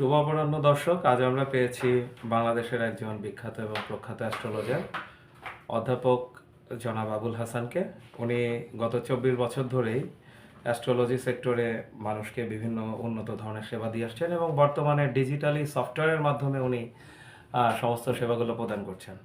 শুভ অপরাহ্ন দর্শক আজ আমরা পেয়েছি বাংলাদেশের একজন বিখ্যাত এবং প্রখ্যাত অ্যাস্ট্রোলজার অধ্যাপক জনাব আবুল হাসানকে। উনি গত চব্বিশ বছর ধরেই অ্যাস্ট্রোলজি সেক্টরে মানুষকে বিভিন্ন উন্নত ধরনের সেবা দিয়ে আসছেন এবং বর্তমানে ডিজিটালি সফটওয়্যারের মাধ্যমে উনি সমস্ত সেবাগুলো প্রদান করছেন।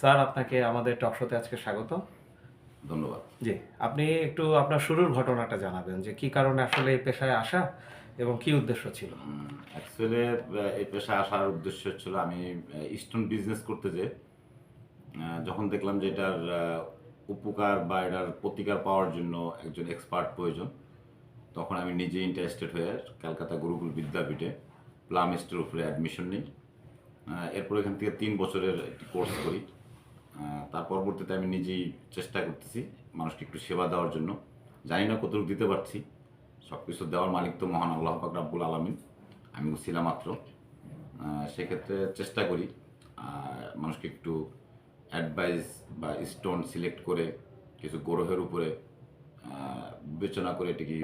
স্যার আপনাকে আমাদের টকশোতে আজকে স্বাগত। ধন্যবাদ। জি আপনি একটু আপনার শুরুর ঘটনাটা জানাবেন যে কি কারণে আসলে এই পেশায় আসা এবং কি উদ্দেশ্য ছিল? অ্যাকচুয়ালি এই পেশায় আসার উদ্দেশ্য ছিল আমি স্টোন বিজনেস করতে যে যখন দেখলাম যে এটার উপকার বা এটার প্রতিকার পাওয়ার জন্য একজন এক্সপার্ট প্রয়োজন, তখন আমি নিজে ইন্টারেস্টেড হয়ে কলকাতা গুরুকুল বিদ্যাপীঠে প্লামিস্টের উপরে অ্যাডমিশন নিই। এরপর এখান থেকে তিন বছরের একটি কোর্স করি। তার পরবর্তীতে আমি নিজেই চেষ্টা করতেছি মানুষকে একটু সেবা দেওয়ার জন্য। জানি না কতটুকু দিতে পারছি। সব কিছু দেওয়ার মালিক তো মহান আল্লাহ পাক রাব্বুল আলমিন। আমি ছিলাম মাত্র। সেক্ষেত্রে চেষ্টা করি মানুষকে একটু অ্যাডভাইস বা স্টোন সিলেক্ট করে কিছু গ্রহের উপরে বিবেচনা করে এটি কি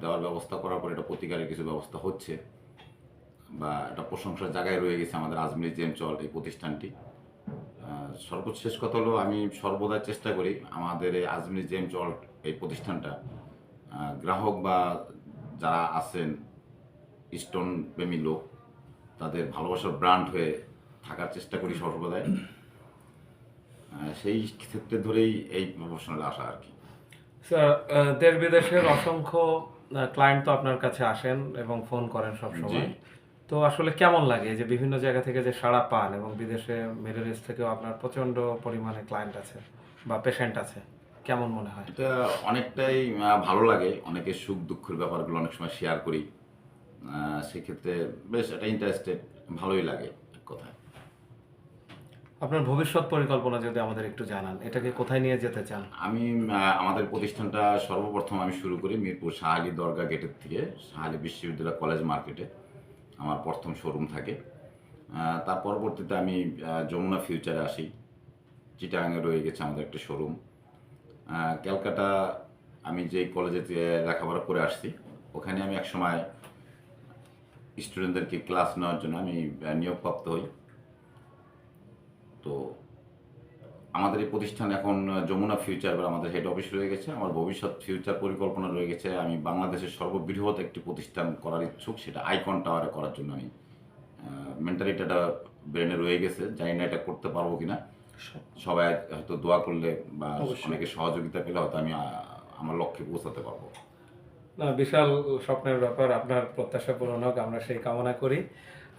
দেওয়ার ব্যবস্থা করার পর এটা প্রতিকারের কিছু ব্যবস্থা হচ্ছে বা একটা প্রশংসার জায়গায় রয়ে গেছে আমাদের আজমির জেম চল এই প্রতিষ্ঠানটি। আহ, সর্বোচ্চ শেষ কথা হলো আমি সর্বদা চেষ্টা করি আমাদের এই আজমির জেম চল এই প্রতিষ্ঠানটা গ্রাহক বা যারা আছেন স্টোন প্রেমী লোক তাদের ভালোবাসার ব্র্যান্ড হয়ে থাকার চেষ্টা করি সর্বদাই। সেই ক্ষেত্রে ধরেই এই প্রফেশনালে আসা আর কি। স্যার দেশ বিদেশের অসংখ্য ক্লায়েন্ট তো আপনার কাছে আসেন এবং ফোন করেন সব সময় তো আসলে কেমন লাগে যে বিভিন্ন জায়গা থেকে যে সাড়া পান এবং বিদেশে মিডল ইস্ট থেকেও আপনার প্রচণ্ড পরিমাণে ক্লায়েন্ট আছে বা পেশেন্ট আছে? কেমন মনে হয়? এটা অনেকটাই ভালো লাগে। অনেকের সুখ দুঃখের ব্যাপারগুলো অনেক সময় শেয়ার করি। সেক্ষেত্রে বেশ এটা ইন্টারেস্টেড ভালোই লাগে এক কথায়। আপনার ভবিষ্যৎ পরিকল্পনা যদি আমাদের একটু জানান এটাকে কোথায় নিয়ে যেতে চান? আমি আমাদের প্রতিষ্ঠানটা সর্বপ্রথম আমি শুরু করি মিরপুর শাহালি দরগা গেটের থেকে শাহালি বিশ্ববিদ্যালয় কলেজ মার্কেটে আমার প্রথম শোরুম থাকে। তার পরবর্তীতে আমি যমুনা ফিউচারে আসি। চিটাগাঙে রয়ে গেছে আমাদের একটা শোরুম ক্যালকাটা আমি যে কলেজে লেখাপড়া করে আসছি, ওখানে আমি একসময় স্টুডেন্টদেরকে ক্লাস নেওয়ার জন্য আমি নিয়োগপ্রাপ্ত হই। তো আমাদের এই প্রতিষ্ঠান এখন যমুনা ফিউচার বা আমাদের হেড অফিস রয়ে গেছে। আমার ভবিষ্যৎ ফিউচার পরিকল্পনা রয়ে গেছে। আমি বাংলাদেশের সর্ববৃহৎ একটি প্রতিষ্ঠান করার ইচ্ছুক। সেটা আইকন টাওয়ারে করার জন্য আমি মেন্টালিটিটা ব্রেনে রয়ে গেছে। জানি না এটা করতে পারব কিনা। সবাই হয়তো দোয়া করলে বা অনেকে সহযোগিতা পেলে হয়তো আমি আমার লক্ষ্যে পৌঁছাতে পারব। না বিশাল স্বপ্নের ব্যাপার আপনার প্রত্যাশা পূরণ হোক আমরা সেই কামনা করি।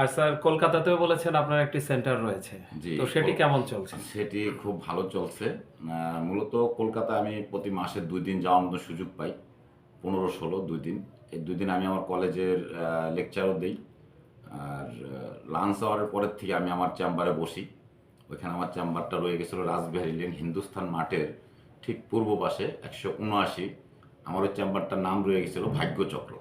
আর স্যার কলকাতাতেও বলেছেন আপনার একটি সেন্টার রয়েছে। তো সেটি কেমন চলছে? সেটি খুব ভালো চলছে। মূলত কলকাতা আমি প্রতি মাসে দুই দিন যাওয়ার মতো সুযোগ পাই। পনেরো ষোলো দুই দিন। এই দুই দিন আমি আমার কলেজের লেকচারও দিই। আর লাঞ্চ আওয়ারের পরের থেকে আমি আমার চেম্বারে বসি। ওইখানে আমার চেম্বারটা রয়ে গেছিল রাসবিহারি লেন হিন্দুস্থান মাঠের ঠিক পূর্ব পাশে একশো উনআশি। আমার ওই চেম্বারটার নাম রয়ে গেছিল ভাগ্যচক্র।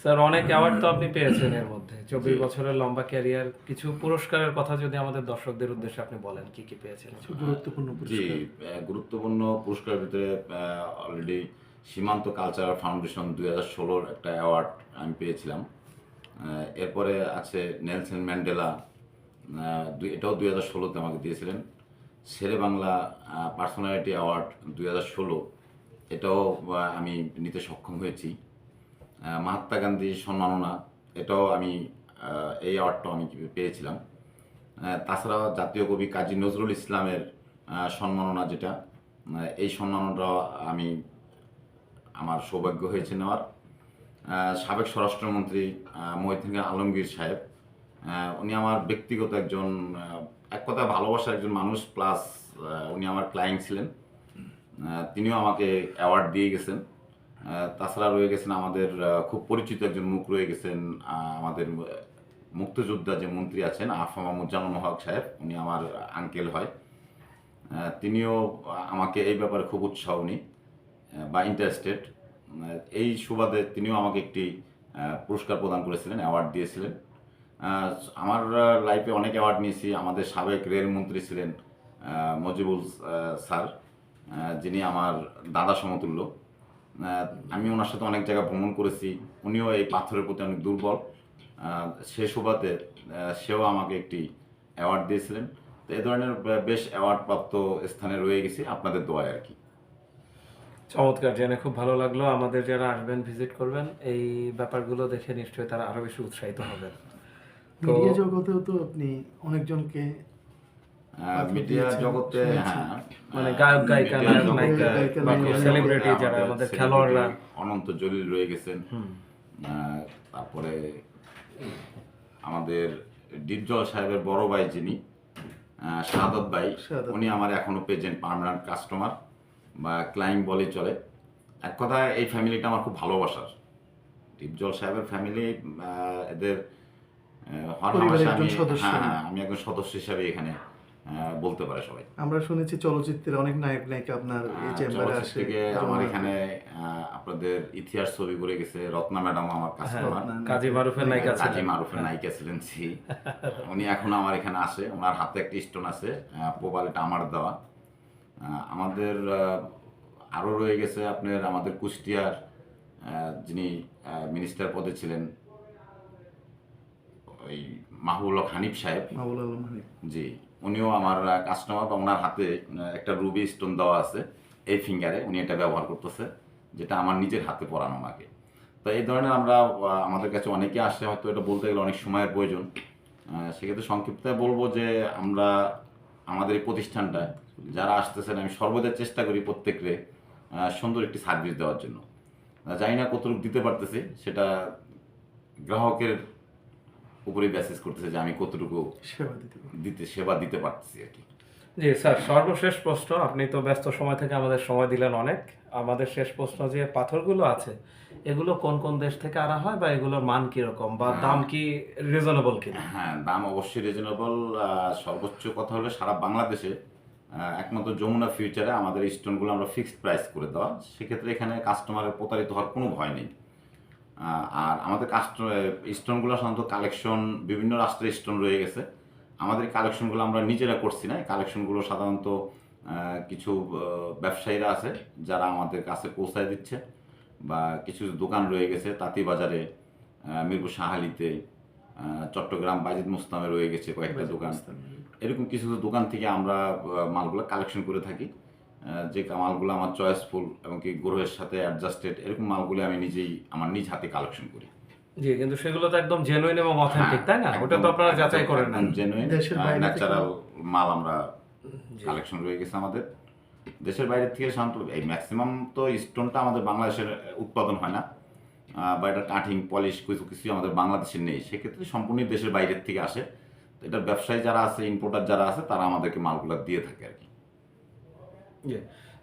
স্যার অনেক অ্যাওয়ার্ড তো আপনি পেয়েছেন এর মধ্যে। চব্বিশ বছরের লম্বা ক্যারিয়ার কিছু পুরস্কারের কথা যদি আমাদের দর্শকদের উদ্দেশ্যে আপনি বলেন কি কি পেয়েছেন? গুরুত্বপূর্ণ জি গুরুত্বপূর্ণ পুরস্কারের ভিতরে অলরেডি সীমান্ত কালচারাল ফাউন্ডেশন দুই হাজার ষোলোর একটা অ্যাওয়ার্ড আমি পেয়েছিলাম। এরপরে আছে নেলসন ম্যান্ডেলা এটাও দুই হাজার ষোলোতে আমাকে দিয়েছিলেন। শেরে বাংলা পার্সোনালিটি অ্যাওয়ার্ড দুই হাজার ষোলো এটাও আমি নিতে সক্ষম হয়েছি। মহাত্মা গান্ধী সম্মাননা এটাও আমি এই অ্যাওয়ার্ডটাও আমি পেয়েছিলাম। আহ, তাছাড়া জাতীয় কবি কাজী নজরুল ইসলামের সম্মাননা যেটা এই সম্মাননাটা আমি আমার সৌভাগ্য হয়েছে নেওয়ার। সাবেক স্বরাষ্ট্রমন্ত্রী মহিউদ্দিন আলমগীর সাহেব উনি আমার ব্যক্তিগত একজন এক কথা ভালোবাসার একজন মানুষ প্লাস উনি আমার ক্লায়েন্ট ছিলেন। তিনিও আমাকে অ্যাওয়ার্ড দিয়ে গেছেন। তাছাড়া রয়ে গেছেন আমাদের খুব পরিচিত একজন মুখ রয়ে গেছেন আমাদের মুক্তিযোদ্ধা যে মন্ত্রী আছেন আফামা মুজানুল হক সাহেব, উনি আমার আঙ্কেল হয়। তিনিও আমাকে এই ব্যাপারে খুব উৎসাহ উনি বা ইন্টারেস্টেড এই সুবাদে তিনিও আমাকে একটি পুরস্কার প্রদান করেছিলেন অ্যাওয়ার্ড দিয়েছিলেন। আমার লাইফে অনেক অ্যাওয়ার্ড নিয়েছি। আমাদের সাবেক রেলমন্ত্রী ছিলেন মজিবুল স্যার যিনি আমার দাদা সমতুল্য। আমি ওনার সাথে অনেক জায়গা ভ্রমণ করেছি। উনিও এই পাথরের প্রতি অনেক দুর্বল। সে সুবাদে সেও আমাকে একটি অ্যাওয়ার্ড দিয়েছিলেন। তো এই ধরনের বেশ অ্যাওয়ার্ড প্রাপ্ত স্থানে রয়ে গেছি। আপনাদের দোয়ায় আর কি। চমৎকার, জেনে খুব ভালো লাগল। আমাদের যারা আসবেন ভিজিট করবেন, এই ব্যাপারগুলো দেখে নিশ্চয়ই তারা আরও বেশি উৎসাহিত হবেন। মিডিয়া জগতেও তো আপনি অনেকজনকে মিডিয়া জগতে হ্যাঁ মানে গায়ক গায়িকা নায়ক নায়িকা সেলিব্রিটি যারা আমাদের খেলোয়াড়রা। অনন্ত জলিল রয়ে গেছেন। তারপরে আমাদের ডিপজল সাহেবের বড় ভাই যিনি শাহাদত ভাই উনি আমার এখনও পেজেন্ট পার্মানেন্ট কাস্টমার বা ক্লায়েন্ট বলে চলে। এক কথায় এই ফ্যামিলিটা আমার খুব ভালোবাসার। ডিপজল সাহেবের ফ্যামিলি এদের আমি- সদস্য। হ্যাঁ হ্যাঁ আমি একজন সদস্য হিসাবে এখানে বলতে পারে সবাই। আমরা শুনেছি চলচ্চিত্রের অনেক নায়ক নায়িকা আপনার এই চেম্বারে আসে। আমার এখানে আপনাদের ইতিহাস ছবি করে গেছে রত্না ম্যাডাম আমার কাস্টমার কাজী মারুফের নায়িকা কাজী ছিলেন। মারুফের নায়িকা ছিলেন জি উনি এখনও আমার এখানে আসে ওনার হাতে একটি স্টোন আছে এটা আমার দেওয়া। আহ, আমাদের আহ, আরও রয়ে গেছে আপনার আমাদের কুষ্টিয়ার আহ, যিনি মিনিস্টার পদে ছিলেন ওই মাহবুল হক হানিফ সাহেব। মাহবুল আলম হানিফ। জি উনিও আমার কাস্টমার বা ওনার হাতে একটা রুবি স্টোন দেওয়া আছে এই ফিঙ্গারে উনি এটা ব্যবহার করতেছে যেটা আমার নিজের হাতে পরানো আমাকে তো এই ধরনের আমরা আমাদের কাছে অনেকে আসে হয়তো এটা বলতে গেলে অনেক সময়ের প্রয়োজন। সেক্ষেত্রে সংক্ষিপ্ত বলব যে আমরা আমাদের এই প্রতিষ্ঠানটা যারা আসতেছেন আমি সর্বদা চেষ্টা করি প্রত্যেককে সুন্দর একটি সার্ভিস দেওয়ার জন্য। জানি না কতটুকু দিতে পারতেছি সেটা গ্রাহকের উপরে ব্যাসেস করতেছে যে আমি কতটুকু সেবা দিতে দিতে সেবা দিতে পারতেছি আর কি। জি স্যার সর্বশেষ প্রশ্ন আপনি তো ব্যস্ত সময় থেকে আমাদের সময় দিলেন অনেক। আমাদের শেষ প্রশ্ন যে পাথরগুলো আছে এগুলো কোন কোন দেশ থেকে আনা হয় বা এগুলোর মান কীরকম বা দাম কি রিজনেবল কিনা? হ্যাঁ দাম অবশ্যই রিজনেবল সর্বোচ্চ কথা হলো সারা বাংলাদেশে একমাত্র যমুনা ফিউচারে আমাদের স্টোনগুলো আমরা ফিক্সড প্রাইস করে দেওয়া। সেক্ষেত্রে এখানে কাস্টমারের প্রতারিত হওয়ার কোনো ভয় নেই। আর আমাদের কাস্ট স্টোনগুলো সাধারণত কালেকশন বিভিন্ন রাষ্ট্রের স্টোন রয়ে গেছে। আমাদের কালেকশনগুলো আমরা নিজেরা করছি না। কালেকশনগুলো সাধারণত কিছু ব্যবসায়ীরা আছে যারা আমাদের কাছে পৌঁছায় দিচ্ছে। বা কিছু দোকান রয়ে গেছে তাঁতিবাজারে আহ, মিরপুর শাহালিতে আহ, চট্টগ্রাম বাজিদ মুস্তামে রয়ে গেছে কয়েকটা দোকান। এরকম কিছু দোকান থেকে আমরা মালগুলো কালেকশন করে থাকি। যে মালগুলো আমার চয়েসফুল এবং কি গ্রহের সাথে অ্যাডজাস্টেড এরকম মালগুলো আমি নিজেই আমার নিজ হাতে কালেকশন করি। জি কিন্তু সেগুলো তো একদম জেনুইন এবং অথেন্টিক তাই না? ওটা তো আপনারা যাচাই করেন না। জেনুইন দেশের বাইরে থেকে- ন্যাচারাল মাল আমরা কালেকশন রয়ে গেছে আমাদের। দেশের বাইরে থেকে সাধারণত এই ম্যাক্সিমাম তো স্টোনটা আমাদের বাংলাদেশের উৎপাদন হয় না। বা এটা কাটিং পলিশ কিছু কিছু আমাদের বাংলাদেশের নেই। সেক্ষেত্রে সম্পূর্ণ দেশের বাইরের থেকে আসে। তো এটার ব্যবসায়ী যারা আছে ইম্পোর্টার যারা আছে তারা আমাদেরকে মালগুলো দিয়ে থাকে আর কি।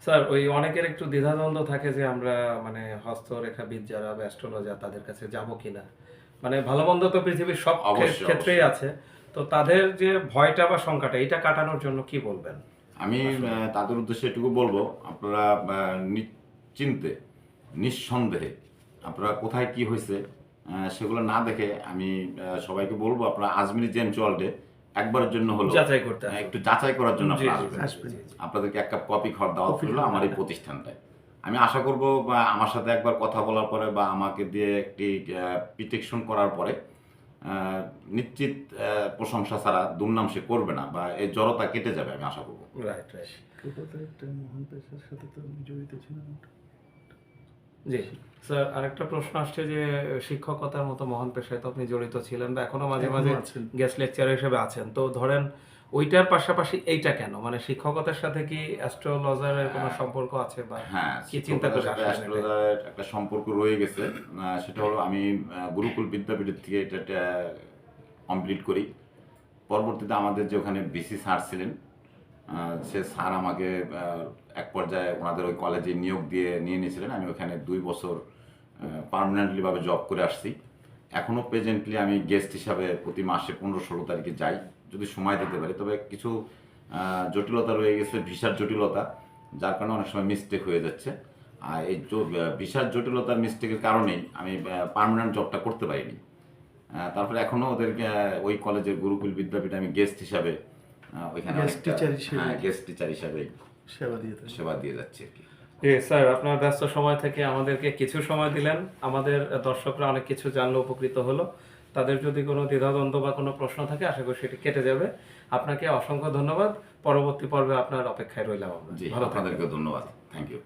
স্যার ওই অনেকের একটু দ্বিধাদ্বন্দ্ব থাকে যে আমরা মানে হস্তরেখাবিদ যারা অ্যাস্ট্রোলজার তাদের কাছে যাব কিনা। মানে ভালো মন্দ তো পৃথিবীর সব ক্ষে- ক্ষেত্রেই আছে। তো তাদের যে ভয়টা বা শঙ্কাটা এটা কাটানোর জন্য কি বলবেন? আমি তাদের উদ্দেশ্যে এটুকু বলব আপনারা নিশ্চিন্তে নিঃসন্দেহে আপনারা কোথায় কি হয়েছে সেগুলো না দেখে আমি সবাইকে বলব আপনারা আজমিরি জেম ওয়ার্ল্ডে একবারের জন্য হলো। যাচাই করতে একটু যাচাই করার জন্য। আপনাদেরকে এক কাপ কপি খাওয়ার দাওয়াত হলো আমার এই প্রতিষ্ঠানটায়। আমি আশা করব বা আমার সাথে একবার কথা বলার পরে বা আমাকে দিয়ে একটি পিটেকশন করার পরে নিশ্চিত প্রশংসা ছাড়া দুর্নাম সে করবে না বা এই জড়তা কেটে যাবে আমি আশা করব। রাইট রাইট একটা মহান পেশার সাথে তো জড়িত ছিলাম। জি। স্যার আরেকটা প্রশ্ন আসছে যে শিক্ষকতার মতো মহান পেশায় তো আপনি জড়িত ছিলেন বা এখনও মাঝে মাঝে। গেস্ট লেকচার হিসেবে আছেন। তো ধরেন ওইটার পাশাপাশি এইটা কেন? মানে শিক্ষকতার সাথে কি অ্যাস্ট্রোলজারের কোনো সম্পর্ক আছে বা হ্যাঁ কি চিন্তা করে? অ্যাস্ট্রোলজারের একটা সম্পর্ক রয়ে গেছে। সেটা হলো আমি গুরুকুল বিদ্যাপীঠের থেকে এটা কমপ্লিট করি। পরবর্তীতে আমাদের যে ওখানে বিসি স্যার ছিলেন সে স্যার আমাকে এক পর্যায়ে ওনাদের ওই কলেজে নিয়োগ দিয়ে নিয়ে নিয়েছিলেন। আমি ওখানে দুই বছর পার্মানেন্টলি ভাবে জব করে আসছি। এখনও প্রেজেন্টলি আমি গেস্ট হিসাবে প্রতি মাসে পনেরো ষোলো তারিখে যাই, যদি সময় দিতে পারি। তবে কিছু জটিলতা রয়ে গেছে, ভিসার জটিলতা, যার কারণে অনেক সময় মিস্টেক হয়ে যাচ্ছে। আর এই ভিসার জটিলতার মিস্টেকের কারণেই আমি পার্মানেন্ট জবটা করতে পারিনি। তারপরে এখনও ওদেরকে ওই কলেজের গুরুকুল বিদ্যাপীঠে আমি গেস্ট হিসাবে ওইখানে teacher হিসেবে। হ্যাঁ গেস্ট টিচার হিসাবে সেবা দিয়ে সেবা দিয়ে যাচ্ছে আর কি। স্যার আপনার ব্যস্ত সময় থেকে আমাদেরকে কিছু সময় দিলেন। আমাদের দর্শকরা অনেক কিছু জানলে উপকৃত হলো। তাদের যদি কোনো দ্বিধাদ্বন্দ্ব বা কোনো প্রশ্ন থাকে আশা করি সেটি কেটে যাবে। আপনাকে অসংখ্য ধন্যবাদ। পরবর্তী পর্বে আপনার অপেক্ষায় রইলাম আমরা। জি আপনাদেরকে ধন্যবাদ। Thank you